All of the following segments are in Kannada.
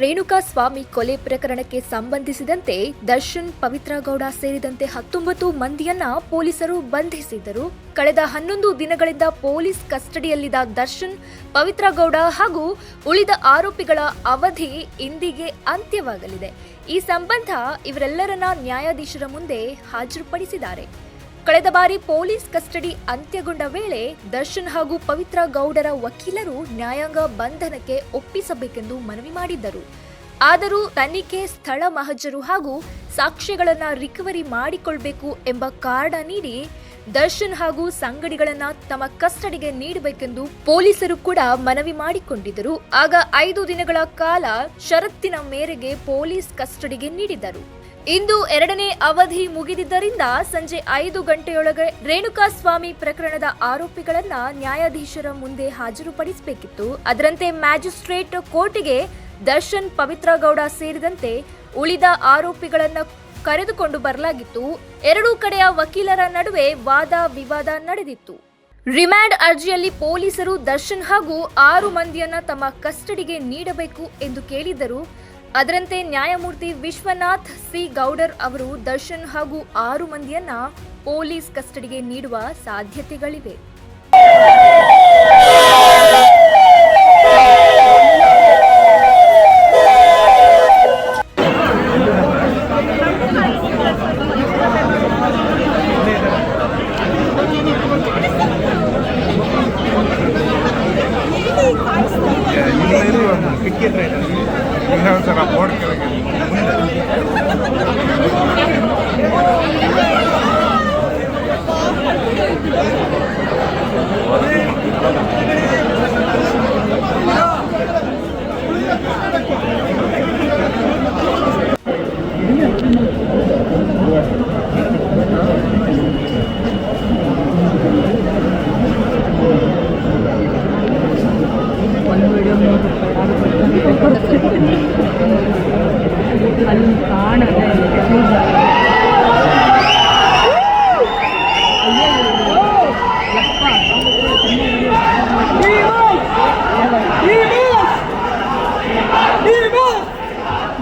ರೇಣುಕಾ ಸ್ವಾಮಿ ಕೊಲೆ ಪ್ರಕರಣಕ್ಕೆ ಸಂಬಂಧಿಸಿದಂತೆ ದರ್ಶನ್ ಪವಿತ್ರಗೌಡ ಸೇರಿದಂತೆ ಹತ್ತೊಂಬತ್ತು ಮಂದಿಯನ್ನ ಪೊಲೀಸರು ಬಂಧಿಸಿದ್ದರು. ಕಳೆದ ಹನ್ನೊಂದು ದಿನಗಳಿಂದ ಪೊಲೀಸ್ ಕಸ್ಟಡಿಯಲ್ಲಿದ್ದ ದರ್ಶನ್ ಪವಿತ್ರಗೌಡ ಹಾಗೂ ಉಳಿದ ಆರೋಪಿಗಳ ಅವಧಿ ಇಂದಿಗೆ ಅಂತ್ಯವಾಗಲಿದೆ. ಈ ಸಂಬಂಧ ಇವರೆಲ್ಲರನ್ನ ನ್ಯಾಯಾಧೀಶರ ಮುಂದೆ ಹಾಜರುಪಡಿಸಿದ್ದಾರೆ. ಕಳೆದ ಬಾರಿ ಪೊಲೀಸ್ ಕಸ್ಟಡಿ ಅಂತ್ಯಗೊಂಡ ವೇಳೆ ದರ್ಶನ್ ಹಾಗೂ ಪವಿತ್ರ ಗೌಡರ ವಕೀಲರು ನ್ಯಾಯಾಂಗ ಬಂಧನಕ್ಕೆ ಒಪ್ಪಿಸಬೇಕೆಂದು ಮನವಿ ಮಾಡಿದ್ದರು. ಆದರೂ ತನಿಖೆ, ಸ್ಥಳ ಮಹಜರು ಹಾಗೂ ಸಾಕ್ಷ್ಯಗಳನ್ನು ರಿಕವರಿ ಮಾಡಿಕೊಳ್ಬೇಕು ಎಂಬ ಕಾರಣ ನೀಡಿ ದರ್ಶನ್ ಹಾಗೂ ಸಂಗಡಿಗಳನ್ನು ತಮ್ಮ ಕಸ್ಟಡಿಗೆ ನೀಡಬೇಕೆಂದು ಪೊಲೀಸರು ಕೂಡ ಮನವಿ ಮಾಡಿಕೊಂಡಿದ್ದರು. ಆಗ ಐದು ದಿನಗಳ ಕಾಲ ಷರತ್ತಿನ ಮೇರೆಗೆ ಪೊಲೀಸ್ ಕಸ್ಟಡಿಗೆ ನೀಡಿದರು ಇಂದು ಎರಡನೇ ಅವಧಿ ಮುಗಿದಿದ್ದರಿಂದ ಸಂಜೆ ಐದು ಗಂಟೆಯೊಳಗೆ ರೇಣುಕಾಸ್ವಾಮಿ ಪ್ರಕರಣದ ಆರೋಪಿಗಳನ್ನ ನ್ಯಾಯಾಧೀಶರ ಮುಂದೆ ಹಾಜರುಪಡಿಸಬೇಕಿತ್ತು. ಅದರಂತೆ ಮ್ಯಾಜಿಸ್ಟ್ರೇಟ್ ಕೋರ್ಟಿಗೆ ದರ್ಶನ್ ಪವಿತ್ರಗೌಡ ಸೇರಿದಂತೆ ಉಳಿದ ಆರೋಪಿಗಳನ್ನ ಕರೆದುಕೊಂಡು ಬರಲಾಗಿತ್ತು. ಎರಡೂ ಕಡೆಯ ವಕೀಲರ ನಡುವೆ ವಾದ ವಿವಾದ ನಡೆದಿತ್ತು. ರಿಮ್ಯಾಂಡ್ ಅರ್ಜಿಯಲ್ಲಿ ಪೊಲೀಸರು ದರ್ಶನ್ ಹಾಗೂ ಆರು ಮಂದಿಯನ್ನ ತಮ್ಮ ಕಸ್ಟಡಿಗೆ ನೀಡಬೇಕು ಎಂದು ಕೇಳಿದ್ದರು ಅದರಂತೆ ನ್ಯಾಯಮೂರ್ತಿ ವಿಶ್ವನಾಥ್ ಸಿ. ಗೌಡರ್ ಅವರು ದರ್ಶನ್ ಹಾಗೂ ಆರು ಮಂದಿಯನ್ನ ಪೊಲೀಸ್ ಕಸ್ಟಡಿಗೆ ನೀಡುವ ಸಾಧ್ಯತೆಗಳಿವೆ. ಇಲ್ಲಿ ಒಂದು ಕಿಟಕಿ ಹತ್ರ ಇದೆ ಇಲ್ಲ ಒಂದ್ಸಲ ಬೋರ್ಡ್ ಕೆಳಗೆ ಮುಂದೆ ಅಲ್ಲಿ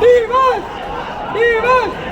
Divan! Divan!